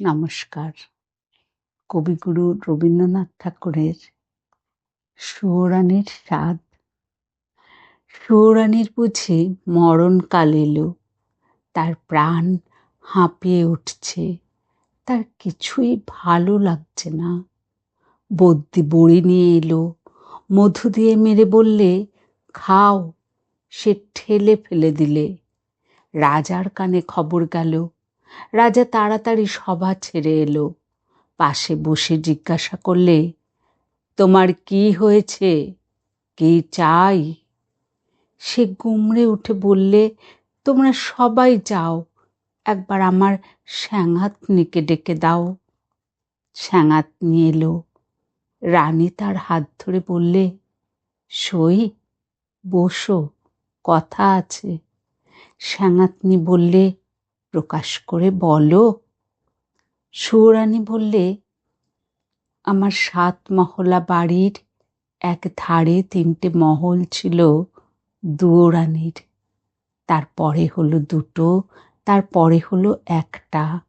নমস্কার। কবিগুরু রবীন্দ্রনাথ ঠাকুরের সুয়োরানির স্বাদ। সুয়োরানির বুঝি মরণকাল এলো, তার প্রাণ হাঁপিয়ে উঠছে, তার কিছুই ভালো লাগছে না। বদ্যি বড়ি নিয়ে এলো, মধু দিয়ে মেরে বললে, খাও। সে ঠেলে ফেলে দিলে। রাজার কানে খবর গেল রাজা তাড়াতাড়ি সভা ছেড়ে এলো। পাশে বসে জিজ্ঞাসা করলে, তোমার কি হয়েছে? কি চাই? সে গুমড়ে উঠে বললে, তোমরা সবাই যাও, একবার আমার স্যাঙাতনিকে ডেকে দাও। স্যাঙাতনি এলো। রানী তার হাত ধরে বললে, সই, বসো, কথা আছে। স্যাঙাতনি বললে প্রকাশ করে বলো। সুরানী বললে, আমার সাত মহলা বাড়ির এক ধারে তিনটে মহল ছিল দুয়োরানির। তারপরে হলো দুটো, তারপরে হলো একটা।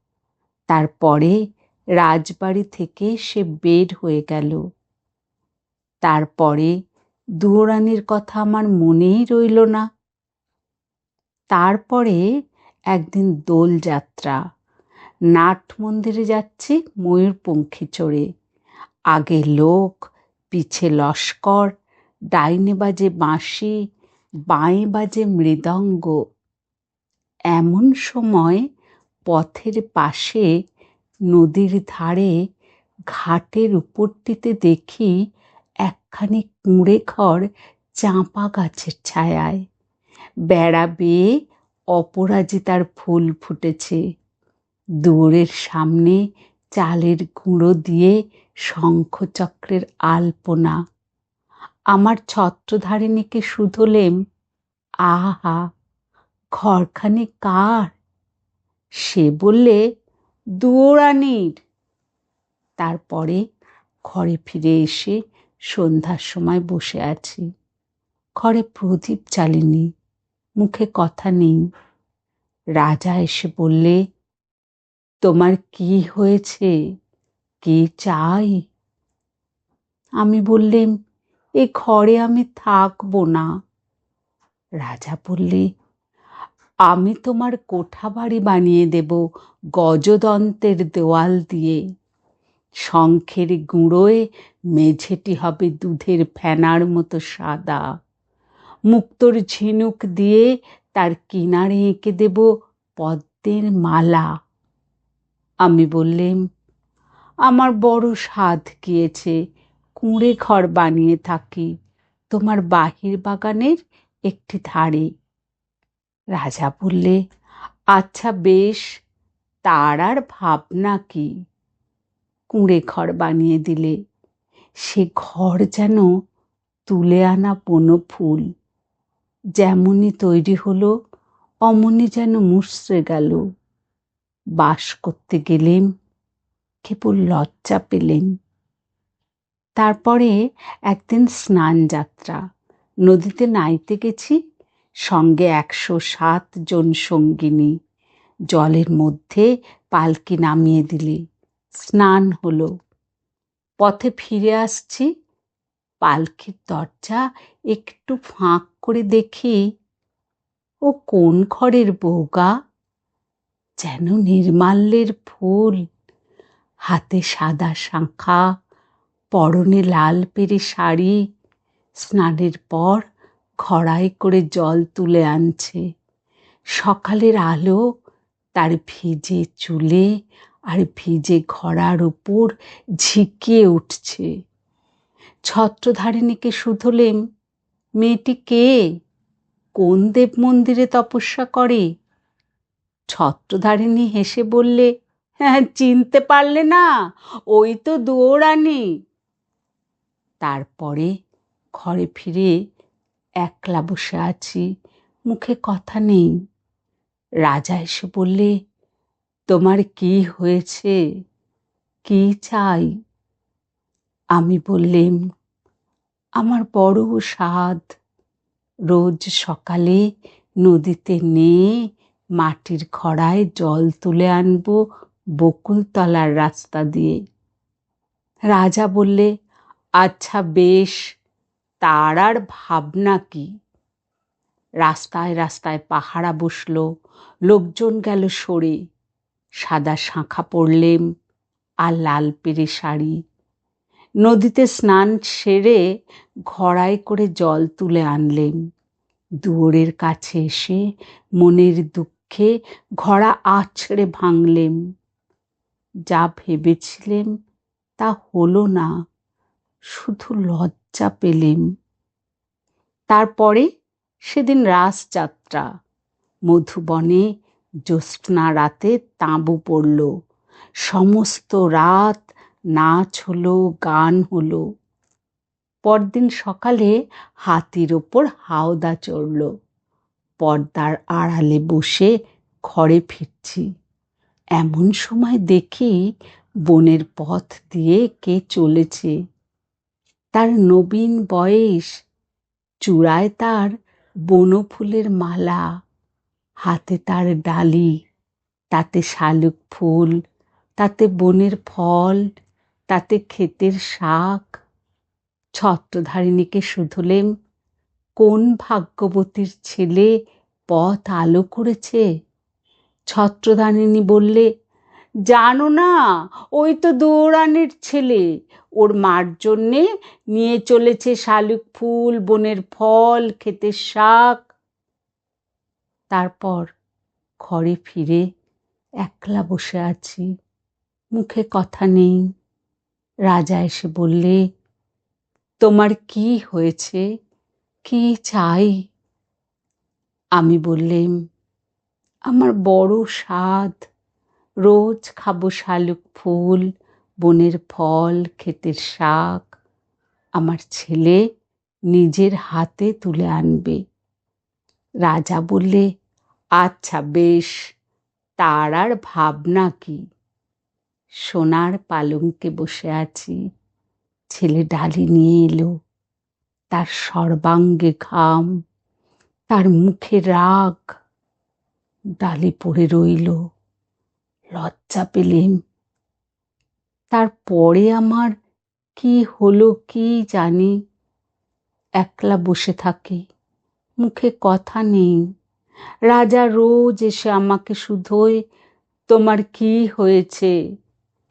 তারপরে রাজবাড়ি থেকে সে বের হয়ে গেল। তারপরে দুয়োরানির কথা আমার মনেই রইল না। তারপরে একদিন দোলযাত্রা নাট মন্দিরে যাচ্ছি ময়ূরপঙ্খী চড়ে। আগে লোক, পিছে লস্কর, ডাইনে বাজে বাঁশি, বাঁয়ে বাজে মৃদঙ্গ। এমন সময় পথের পাশে, নদীর ধারে, ঘাটের উপরটিতে দেখি একখানি কুঁড়ে ঘর চাঁপা গাছের ছায়ায়। বেড়া বেয়ে অপরাজিতার ফুল ফুটেছে। দুয়ারের সামনে চালের গুঁড়ো দিয়ে শঙ্খচক্রের আলপনা। আমার ছত্রধারিণীকে শুধলেম আহা, ঘরখানি কার? সে বললে, দুয়োরানির। তারপরে ঘরে ফিরে এসে সন্ধ্যার সময় বসে আছি। ঘরে প্রদীপ জ্বালিনি। মুখে কথা নেই। রাজা এসে বললে, তোমার কি হয়েছে? কি চাই আমি বললেম, এ ঘরে আমি থাকব না। রাজা বললে, আমি তোমার কোঠা বাড়ি বানিয়ে দেব গজদন্তের দেওয়াল দিয়ে। শঙ্খের গুঁড়োয় মেঝেটি হবে দুধের ফেনার মতো সাদা। মুক্তোর ঝিনুক দিয়ে তার কিনারে এঁকে দেব পদ্মের মালা। আমি বললেম, আমার বড় স্বাদ গিয়েছে, কুঁড়ে ঘর বানিয়ে থাকি, তোমার বাহির বাগানের একটি ধারে। রাজা বললে আচ্ছা বেশ, তার আর ভাবনা কি? কুঁড়ে ঘর বানিয়ে দিলে, সে ঘর যেন তুলে আনা বনো ফুল যেমনই তৈরি হলো অমনি যেন মুসড়ে গেল। বাস করতে গেলেন, কেবল লজ্জা পেলেন। তারপরে একদিন স্নান যাত্রা। নদীতে নাইতে গেছি, সঙ্গে একশো সাত জন সঙ্গিনী। জলের মধ্যে পালকি নামিয়ে দিলে। স্নান হলো। পথে ফিরে আসছি পালকির দরজা একটু ফাঁক করে দেখি, ও কোন ঘরের বউগা? যেন নির্মাল্যের ফুল, হাতে সাদা শাঁখা, পরনে লাল পেরে শাড়ি, স্নানের পর ঘড়াই করে জল তুলে আনছে। সকালের আলো, তার ভিজে চুলে আর ভিজে ঘড়ার উপর ঝিকিয়ে উঠছে। ছত্রধারিণীকে শুধলেম, মেয়েটি কে? কোন দেব মন্দিরে তপস্যা করে? ছত্রধারিণী হেসে বললে হ্যাঁ চিনতে পারলে না, ওই তো দুয়োরানি। তারপরে ঘরে ফিরে একলা বসে আছি, মুখে কথা নেই। রাজা এসে বললে, তোমার কি হয়েছে? কি চাই? আমি বললেম, আমার বড় স্বাদ রোজ সকালে নদীতে নিয়ে মাটির খড়ায় জল তুলে আনব বকুলতলার রাস্তা দিয়ে। রাজা বললে আচ্ছা বেশ, তার আর ভাবনা কি? রাস্তায় রাস্তায় পাহারা বসল, লোকজন গেল সরে। সাদা শাঁখা পরলেম আর লাল পেরে শাড়ি নদীতে স্নান সেরে ঘড়াই করে জল তুলে আনলেন। দুয়ারের কাছে এসে মনের দুঃখে ঘড়া আছড়ে ভাঙলেম যা ভেবেছিলেন তা হলো না, শুধু লজ্জা পেলেম তারপরে সেদিন রাসযাত্রা। মধুবনে জ্যোৎস্না রাতে তাঁবু পড়ল। সমস্ত রাত নাচ হলো, গান হলো। পরদিন সকালে হাতির ওপর হাওদা চড়ল। পর্দার আড়ালে বসে ঘরে ফিরছি। এমন সময় দেখি বনের পথ দিয়ে কে চলেছে। তার নবীন বয়স, চূড়ায় তার বনফুলের মালা, হাতে তার ডালি, তাতে শালুক ফুল, তাতে বনের ফল তাতে ক্ষেতের শাক, ছত্রধারিণীকে শুধলেম। কোন ভাগ্যবতীর ছেলে পথ আলো করেছে? ছত্রধারিণী বললে, জানো না, ওই তো দৌড়ানের ছেলে। ওর মার জন্যে নিয়ে চলেছে শালুক ফুল, বনের ফল, ক্ষেতের শাক। তারপর ঘরে ফিরে একলা বসে আছি। মুখে কথা নেই। রাজা এসে বললে, তোমার কি হয়েছে? কি চাই? আমি বললেম, আমার বড় স্বাদ। রোজ খাব শালুক ফুল, বনের ফল, ক্ষেতের শাক। আমার ছেলে নিজের হাতে তুলে আনবে। রাজা বললে আচ্ছা বেশ, তার আর ভাবনা কি? সোনার পালঙ্কে বসে আছি। ছেলে ডালি নিয়ে এলো। তার সর্বাঙ্গে ঘাম, তার মুখে রাগ। ডালি পড়ে রইল। লজ্জা পেলেম তারপরে আমার কি হলো কি জানি। একলা বসে থাকি। মুখে কথা নেই। রাজা রোজ এসে আমাকে শুধোয়, তোমার কি হয়েছে?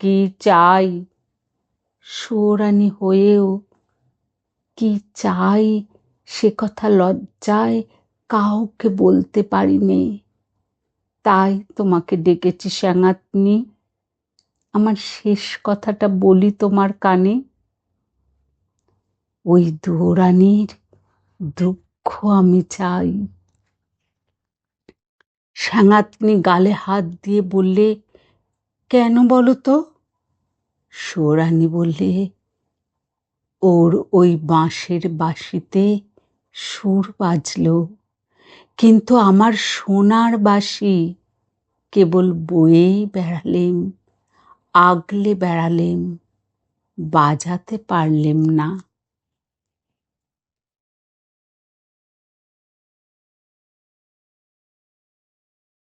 কি চাই? সুরানি হয়েও কি চাই? সে কথা লজ্জায় কাউকে বলতে পারিনি। তাই তোমাকে ডেকেছি স্যাঙাতনি আমার শেষ কথাটা বলি তোমার কানে। ওই দুরানির দুঃখ আমি চাই। স্যাঙাতনি গালে হাত দিয়ে বললে কেন বলো তো? সুরানি বললে, ওর ওই বাঁশের বাঁশিতে সুর বাজল। কিন্তু আমার সোনার বাঁশি কেবল বয়েই বেড়ালেম, আগলে বেড়ালেম, বাজাতে পারলেম না।